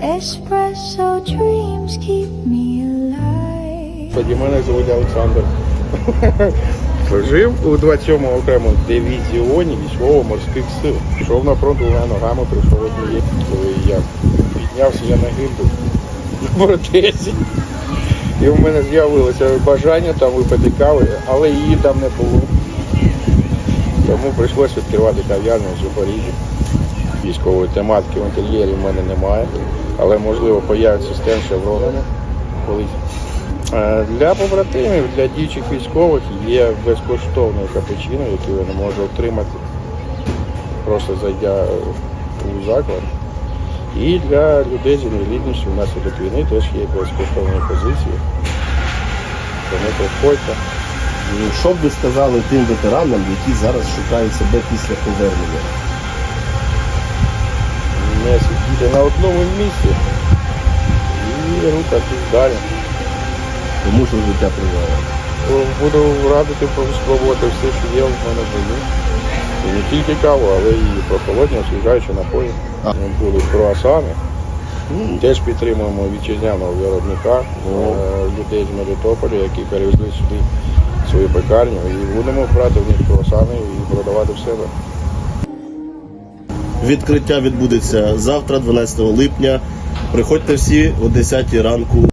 Espresso dreams keep me alive. Тоді мене звуть Олександр. Служив у 27-му окремому дивізіоні військово-морських сил. Пішов на фронт двома ногами, прийшов однією. Коли я піднявся, я на гимбу на протезі. І в мене з'явилося бажання там випити кави, але її там не було. Тому прийшлося відкривати кав'ярню в Запоріжжі. Військової тематики в інтер'єрі в мене немає, але можливо появиться стенд шевронами колись. Е, Для побратимів, для діючих військових є безкоштовний капучино, який ви не можете отримати, просто зайдя у заклад. І для людей з інвалідністю внаслідок війни теж є безкоштовні позиції. Тому приходьте. Ну, Що б ви сказали тим ветеранам, які зараз шукають себе після повернення? Не на одному місці і рухатись далі. Тому що життя триває. Буду радити спробувати все, що є в мене меню. І не тільки каву, але і прохолодні, освіжаючі напої. Будуть круасани. Теж підтримуємо вітчизняного виробника е, людей з Мелітополя, які перевезли сюди свою пекарню. І будемо брати в них круасани і продавати в себе. Відкриття відбудеться завтра, 12 липня. Приходьте всі о 10 ранку.